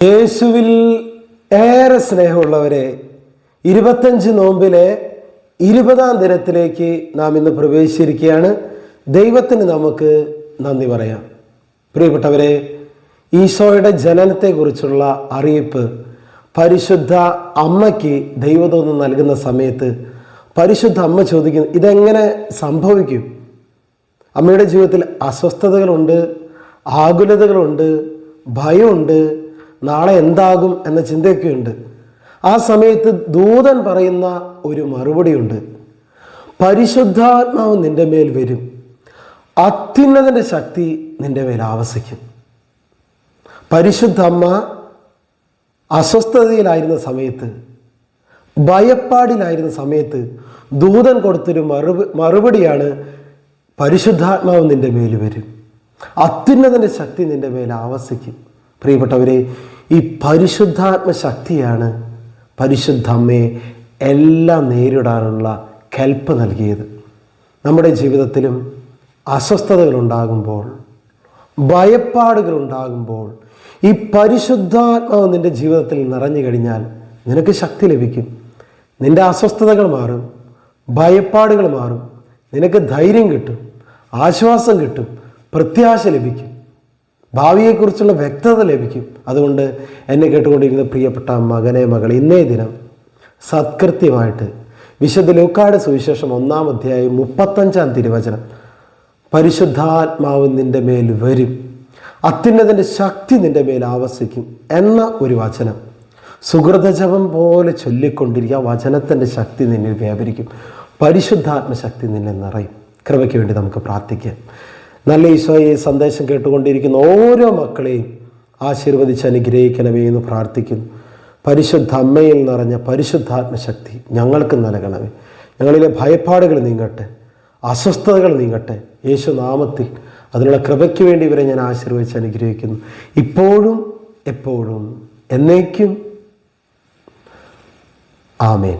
യേശുവിൽ ഏറെ സ്നേഹമുള്ളവരെ ഇരുപത്തഞ്ച് നോമ്പിലെ ഇരുപതാം ദിനത്തിലേക്ക് നാം ഇന്ന് പ്രവേശിച്ചിരിക്കുകയാണ്. ദൈവത്തിന് നമുക്ക് നന്ദി പറയാം. പ്രിയപ്പെട്ടവരെ ഈശോയുടെ ജനനത്തെക്കുറിച്ചുള്ള അറിയിപ്പ് പരിശുദ്ധ അമ്മയ്ക്ക് ദൈവതോന്ന് നൽകുന്ന സമയത്ത് പരിശുദ്ധ അമ്മ ചോദിക്കുന്നു ഇതെങ്ങനെ സംഭവിക്കും? അമ്മയുടെ ജീവിതത്തിൽ അസ്വസ്ഥതകളുണ്ട് ആകുലതകളുണ്ട് ഭയമുണ്ട് നാളെ എന്താകും എന്ന ചിന്തയൊക്കെയുണ്ട്. ആ സമയത്ത് ദൂതൻ പറയുന്ന ഒരു മറുപടിയുണ്ട്. പരിശുദ്ധാത്മാവ് നിന്റെ മേൽ വരും. അത്യുന്നതിന്റെ ശക്തി നിന്റെ മേൽ ആവസിക്കും. പരിശുദ്ധ അമ്മ അസ്വസ്ഥതയിലായിരുന്ന സമയത്ത് ഭയപ്പാടിലായിരുന്ന സമയത്ത് ദൂതൻ കൊടുത്തൊരു മറുപ മറുപടിയാണ് പരിശുദ്ധാത്മാവ് നിന്റെ മേൽ വരും. അത്യുന്നതിന്റെ ശക്തി നിന്റെ മേൽ ആവസിക്കും. പ്രിയപ്പെട്ടവരെ ഈ പരിശുദ്ധാത്മ ശക്തിയാണ് പരിശുദ്ധ അമ്മയെ എല്ലാം നേരിടാനുള്ള കെൽപ്പ് നൽകിയത്. നമ്മുടെ ജീവിതത്തിലും അസ്വസ്ഥതകളുണ്ടാകുമ്പോൾ ഭയപ്പാടുകളുണ്ടാകുമ്പോൾ ഈ പരിശുദ്ധാത്മാവ് നിന്റെ ജീവിതത്തിൽ നിറഞ്ഞു കഴിഞ്ഞാൽ നിനക്ക് ശക്തി ലഭിക്കും. നിന്റെ അസ്വസ്ഥതകൾ മാറും ഭയപ്പാടുകൾ മാറും നിനക്ക് ധൈര്യം കിട്ടും ആശ്വാസം കിട്ടും പ്രത്യാശ ലഭിക്കും. ഭാവിയെക്കുറിച്ചുള്ള വ്യക്തത ലഭിക്കും. അതുകൊണ്ട് എന്നെ കേട്ടുകൊണ്ടിരിക്കുന്ന പ്രിയപ്പെട്ട മകനെ മകൾ ഇന്നേ ദിനം സത്കൃത്യമായിട്ട് വിശുദ്ധ ലൂക്കാട് സുവിശേഷം ഒന്നാം അധ്യായം മുപ്പത്തഞ്ചാം തിരുവചനം. പരിശുദ്ധാത്മാവ് നിന്റെ മേൽ വരും. അത്യുന്നതിന്റെ ശക്തി നിന്റെ മേൽ ആവസിക്കും എന്ന ഒരു വചനം. സുഹൃതജപം പോലെ ചൊല്ലിക്കൊണ്ടിരിക്കുക വചനത്തിന്റെ ശക്തി നിന്നിൽ വ്യാപരിക്കും. പരിശുദ്ധാത്മ ശക്തി നിന്നെ നിറയും. കൃപയ്ക്ക് വേണ്ടി നമുക്ക് പ്രാർത്ഥിക്കാം. നല്ല ഈശോയെ സന്ദേശം കേട്ടുകൊണ്ടിരിക്കുന്ന ഓരോ മക്കളെയും ആശീർവദിച്ച് അനുഗ്രഹിക്കണമേ എന്ന് പ്രാർത്ഥിക്കുന്നു. പരിശുദ്ധ അമ്മയിൽ നിറഞ്ഞ പരിശുദ്ധാത്മശക്തി ഞങ്ങൾക്ക് നൽകണമേ. ഞങ്ങളിലെ ഭയപ്പാടുകൾ നീങ്ങട്ടെ അസ്വസ്ഥതകൾ നീങ്ങട്ടെ. യേശു നാമത്തിൽ അതിനുള്ള കൃപയ്ക്ക് വേണ്ടി ഇവരെ ഞാൻ ആശീർവദിച്ച് അനുഗ്രഹിക്കുന്നു. ഇപ്പോഴും എപ്പോഴും എന്നേക്കും. ആമേൻ.